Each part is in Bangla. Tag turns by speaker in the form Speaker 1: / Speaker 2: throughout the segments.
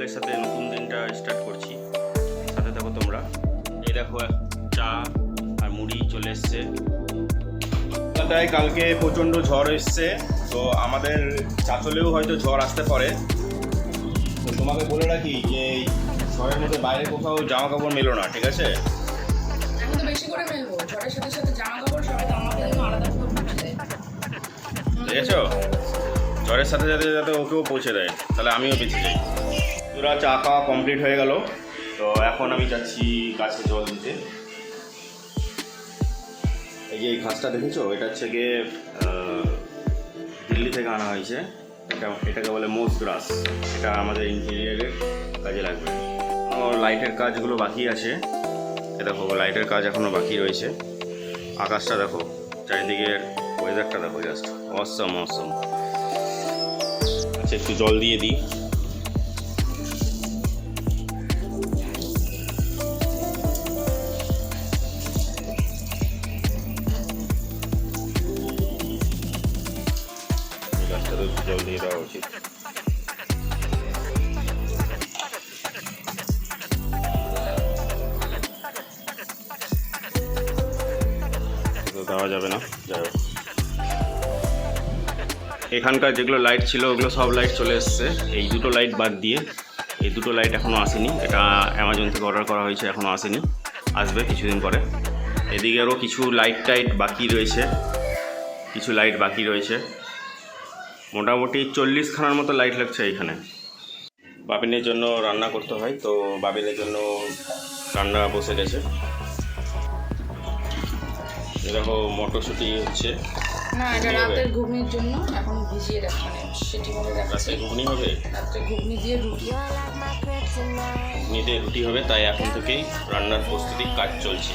Speaker 1: সকালের সাথে নতুন দিনটা স্টার্ট করছি। সাথে থাকো তোমরা। এই দেখো চা আর মুড়ি চলে এসছে। কলকাতায় কালকে প্রচণ্ড ঝড় এসছে তো আমাদের চাচলেও হয়তো ঝড় আসতে পারে। তো তোমাকে বলে রাখি যে এই ঝড়ের মধ্যে বাইরে কোথাও জামা কাপড় মেলো না ঠিক আছে?
Speaker 2: এখন তো বেশি করে মেলবো। ঝড়ের সাথে সাথে জামা কাপড় সবাই তো আমাদের আলাদা করে
Speaker 1: দেখেছ? জ্বরের সাথে সাথে যাতে ওকেও পৌঁছে দেয় তাহলে আমিও বেঁচে যাই। পুরা চা খাওয়া কমপ্লিট হয়ে গেল। তো এখন আমি যাচ্ছি গাছে জল দিতে। এই যে এই ঘাসটা দেখেছ? এটা হচ্ছে গিয়ে দিল্লি থেকে আনা হয়েছে। এটা, এটাকে বলে মোস গ্রাস। এটা আমাদের ইন্টেরিয়ারের কাজে লাগবে। লাইটের কাজগুলো বাকি আছে। দেখো লাইটের কাজ এখনও বাকি রয়েছে। আকাশটা দেখো, চারিদিকের ওয়েদারটা দেখো জাস্ট অসম অসম আচ্ছা একটু জল দিয়ে দিই। দেওয়া উচিত দেওয়া যাবে না। যাই হোক এখানকার যেগুলো লাইট ছিল ওগুলো সব লাইট চলে এসছে। এই দুটো লাইট বাদ দিয়ে এই দুটো লাইট এখনও আসেনি। এটা অ্যামাজন থেকে অর্ডার করা হয়েছে এখনও আসেনি। আসবে কিছুদিন পরে। এদিকে আরও কিছু লাইট টাইট বাকি রয়েছে। কিছু লাইট বাকি রয়েছে। মোটামুটি চল্লিশখানার মতো লাইট লাগছে এইখানে। বাবিনের জন্য রান্না করতে হয় তো বাবিনের জন্য রান্না বসে গেছে। এরকম মটরশুঁটি হচ্ছে।
Speaker 2: না এটা রাতের ঘুগনির জন্য এখন ভিজিয়ে রাখ মানে সেটি করে
Speaker 1: রাতে ঘুগনি হবে?
Speaker 2: রাত্রে ঘুগনি দিয়ে রুটি।
Speaker 1: ঘুগনিতে রুটি হবে তাই এখন থেকেই রান্নার প্রস্তুতি কাজ চলছে।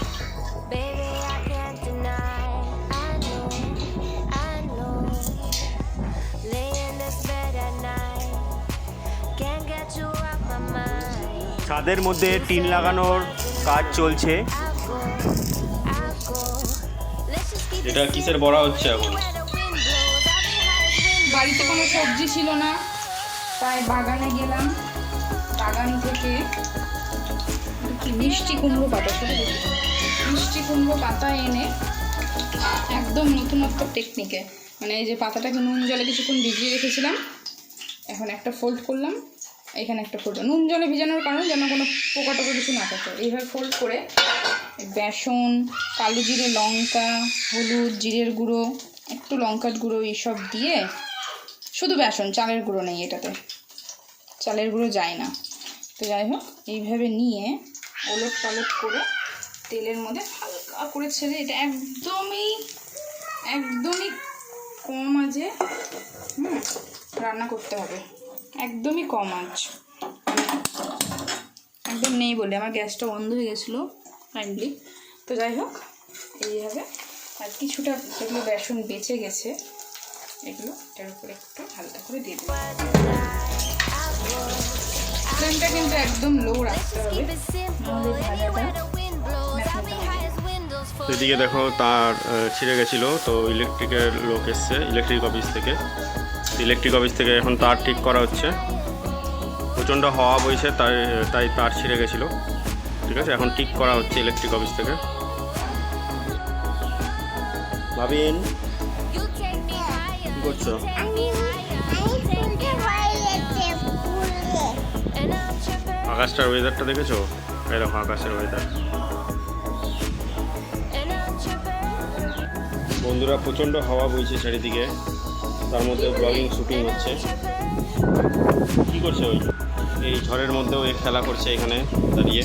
Speaker 1: ছাদের মধ্যে টিন লাগানোর কাজ চলছে। এটা কিসের বড়া হচ্ছে এখন?
Speaker 2: বাড়িতে কোনো সবজি ছিল না তাই বাগানে গেলাম। বাগান থেকে মিষ্টি কুমড়ো পাতা। মিষ্টি কুমড়ো পাতা এনে একদম নতুনত্ব টেকনিকে মানে এই যে পাতাটাকে নুন জলে কিছুক্ষণ ভিজিয়ে রেখেছিলাম এখন একটা ফোল্ড করলাম। এখানে একটা ফোল্ড নুন জলে ভিজানোর কারণে যেন কোনো পোকা টোকা কিছু না থাকে। এইভাবে ফোল্ড করে বেসন, কালো জিরে লঙ্কা, হলুদ, জিরের গুঁড়ো, একটু লঙ্কার গুঁড়ো এইসব দিয়ে শুধু বেসন, চালের গুঁড়ো নেই এটাতে। চালের গুঁড়ো যায় না। তো যাই হোক, এইভাবে নিয়ে ওলট পালট করে তেলের মধ্যে হালকা করে ছেড়ে এটা একদমই একদমই কম আঁচে, হুম, রান্না করতে হবে। একদমই কম আঁচ। একদম নেই বলে, আমার গ্যাসটা বন্ধ হয়ে গেছিল কাইন্ডলি তো যাই হোক, এইভাবে। আর কিছুটা যেগুলো বেসন বেঁচে গেছে, এগুলো এটার উপরে একটু হালকা করে দিয়ে দেবো ফ্লেমটা কিন্তু একদম লো রাখতে হবে.
Speaker 1: এদিকে দেখো তার ছিঁড়ে গেছিল, তো ইলেকট্রিকের লোক এসছে ইলেকট্রিক অফিস থেকে। ইলেকট্রিক অফিস থেকে এখন তার ঠিক করা হচ্ছে। প্রচণ্ড হাওয়া বইছে, তাই তাই তার ছিঁড়ে গেছিল। ঠিক আছে, এখন ঠিক করা হচ্ছে ইলেকট্রিক অফিস থেকে। ভাবিন করছ. আকাশটার ওয়েদারটা দেখেছ? এরকম আকাশের ওয়েদার. বন্ধুরা, প্রচণ্ড হাওয়া বইছে চারিদিকে। তার মধ্যে ব্লগিং শুটিং হচ্ছে। কি করছে ওই? এই ঝড়ের মধ্যেও এ খেলা করছে এখানে দাঁড়িয়ে।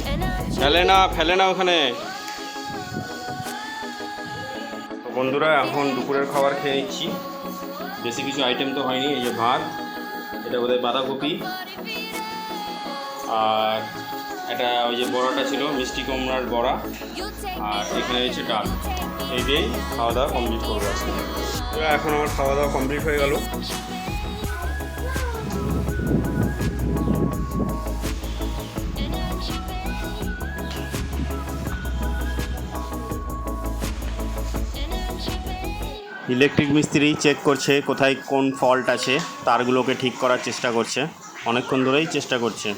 Speaker 1: ফেলে না ফেলে না ওখানে। বন্ধুরা, এখন দুপুরের খাবার খেয়ে নিচ্ছি। বেশি কিছু আইটেম তো হয়নি, এই যে ভাত, এটা বোধহয় বাঁধাকপি। আর এটা ওই যে বড়াটা ছিল, মিষ্টি কুমড়ার বড়া। আর এখানে রয়েছে ডাল। এই দিয়েই খাওয়া দাওয়া কমপ্লিট করব আজকে। এখন আমার খাওয়া দাওয়া কমপ্লিট হয়ে গেল. ইলেকট্রিক মিস্ত্রি চেক করছে কোথায় কোন ফল্ট আছে, তারগুলোকে ঠিক করার চেষ্টা করছে অনেকক্ষণ ধরেই চেষ্টা করছে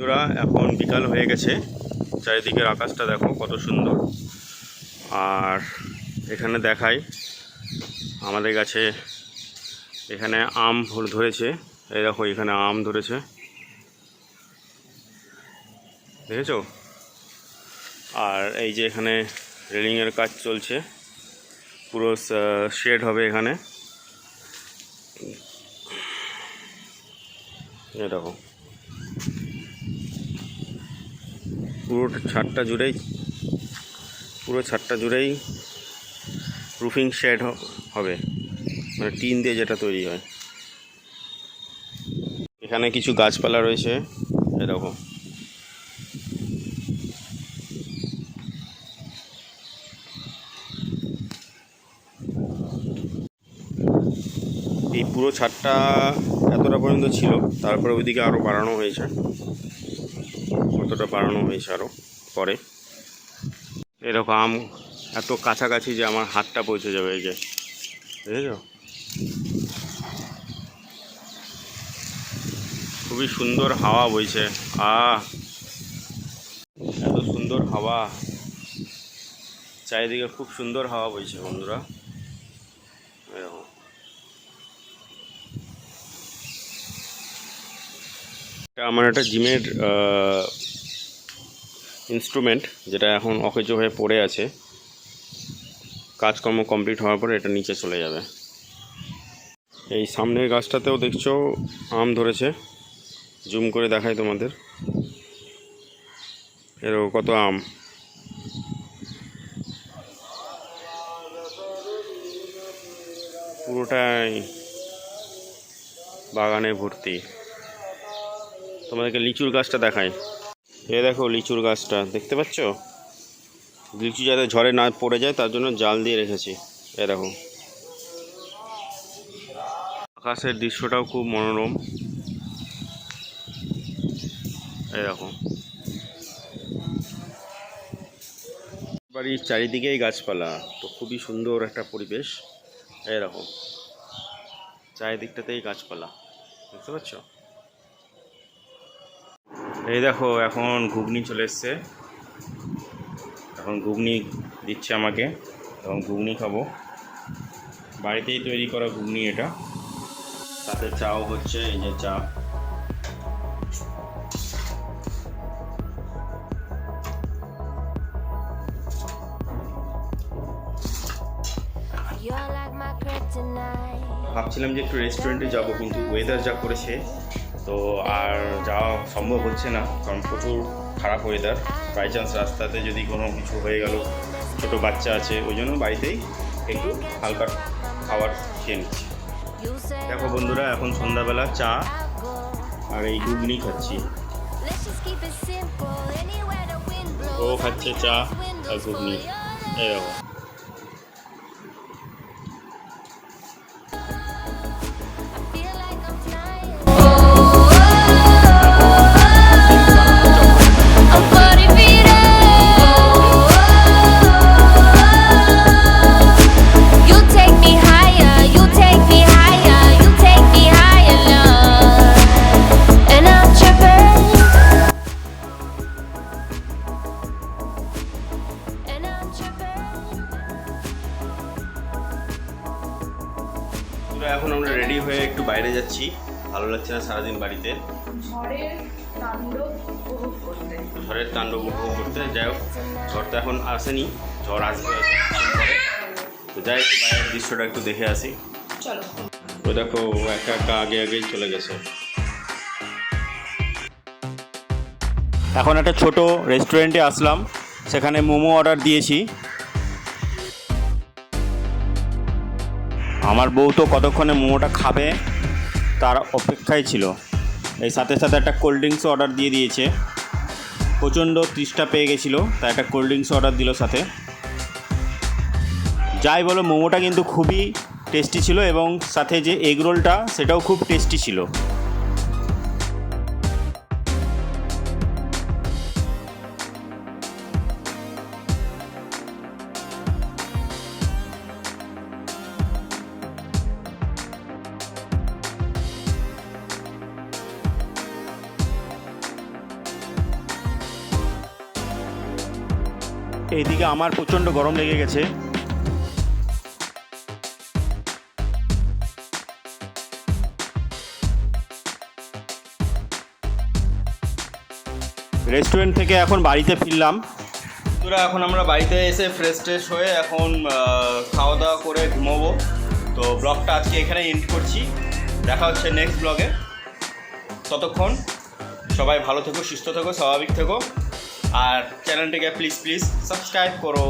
Speaker 1: বন্ধুরা এখন বিকাল হয়ে গেছে। চারিদিকের আকাশটা দেখো কত সুন্দর। আর এখানে দেখাই, আমাদের কাছে এখানে আম ধরেছে। এই দেখো, এখানে আম ধরেছে। দেখেছ? আর এই যে এখানে রেলিংয়ের কাজ চলছে। পুরো শেড হবে এখানে। দেখো। পুরো ছাদটা জুড়েই, পুরো ছাদটা জুড়েই রুফিং শেড হবে। মানে টিন দিয়ে যেটা তৈরি হয়। এখানে কিছু গাছপালা রয়েছে, এরকম। এই পুরো ছাদটা এতটা পর্যন্ত ছিল, তারপরে ওইদিকে আরও বাড়ানো হয়েছে। কতটা বাড়ানো হয়েছে আরও পরে? এরকম আম এত কাছাকাছি যে আমার হাতটা পৌঁছে যাবে এই যে। দেখেছ? খুবই সুন্দর হাওয়া বইছে। আ এত সুন্দর হাওয়া। চারিদিকে খুব সুন্দর হাওয়া বইছে বন্ধুরা এরকম এটা আমার একটা জিমের ইনস্ট্রুমেন্ট যেটা এখন অকেজ হয়ে পড়ে আছে। কাজকর্ম কমপ্লিট হওয়ার পরে এটা নিচে চলে যাবে। এই সামনের গাছটাতেও দেখছ আম ধরেছে। জুম করে দেখায় তোমাদের। এরকম কত আম? পুরোটাই বাগানে ভর্তি। তোমাদেরকে লিচুর গাছটা দেখাই। এ দেখো লিচুর গাছটা, দেখতে পাচ্ছ? লিচু যাতে ঝড়ে না পড়ে যায়, তার জন্য জাল দিয়ে রেখেছি। এ দেখো। আকাশের দৃশ্যটাও খুব মনোরম। এই দেখো। বাড়ির চারিদিকেই গাছপালা, তো খুবই সুন্দর একটা পরিবেশ। এরকম চারিদিকটাতেই গাছপালা বুঝতে পারছ এই দেখো এখন ঘুগনি চলে এসছে। এখন ঘুগনি দিচ্ছে আমাকে। এখন ঘুগনি খাব। বাড়িতেই তৈরি করা ঘুগনি এটা। সাথে চাও হচ্ছে এই যে চা. ভাবছিলাম যে একটু রেস্টুরেন্টে যাব কিন্তু ওয়েদার যা করেছে তো আর যাওয়া সম্ভব হচ্ছে না কারণ প্রচুর খারাপ ওয়েদার বাই চান্স রাস্তাতে যদি কোনো কিছু হয়ে গেল ছোটো বাচ্চা আছে ওই জন্য বাড়িতেই একটু হালকা খাবার খেয়ে নিচ্ছি। দেখো বন্ধুরা এখন সন্ধ্যাবেলা চা আর এই ঘুগনি খাচ্ছি. ও খাচ্ছে চা আর ঘুগনি।
Speaker 3: full,
Speaker 1: রেডি হয়ে একটু বাইরে যাচ্ছি। ভালো লাগছে না সারাদিন বাড়িতে?
Speaker 2: ঝড়ের তাণ্ডব উপভোগ করতে।
Speaker 1: যাই হোক ঝড় তো এখন আসেনি। ঝড় আসবে। তো যাই একটু বাইরের দৃশ্যটা একটু দেখে আসি।
Speaker 2: চলো।
Speaker 1: তো দেখো একা একা আগে আগেই চলে গেছে। এখন একটা ছোট রেস্টুরেন্টে আসলাম। সেখানে মোমো অর্ডার দিয়েছি। আমার বউ তো কতক্ষণে মোমোটা খাবে তার অপেক্ষায় ছিল। এই সাথে সাথে একটা কোল্ড ড্রিঙ্কস অর্ডার দিয়ে দিয়েছে। প্রচণ্ড তৃষ্ঠা পেয়ে গেছিল, তাই একটা কোল্ড ড্রিঙ্কস অর্ডার দিল সাথে। যাই বলো, মোমোটা কিন্তু খুবই টেস্টি ছিল এবং সাথে যে এগ রোলটা সেটাও খুব টেস্টি ছিল। এইদিকে আমার প্রচণ্ড গরম লেগে গেছে। রেস্টুরেন্ট থেকে এখন বাড়িতে ফিরলাম। তোরা এখন আমরা বাড়িতে এসে ফ্রেশ ট্রেশ হয়ে এখন খাওয়া দাওয়া করে ঘুমোবো। তো ব্লগটা আজকে এখানে এন্ড করছি। দেখা হচ্ছে নেক্সট ব্লগে ততক্ষণ সবাই ভালো থেকো, সুস্থ থেকো, স্বাভাবিক থেকো। আর চ্যানেলটিকে প্লিজ প্লিজ সাবস্ক্রাইব করো।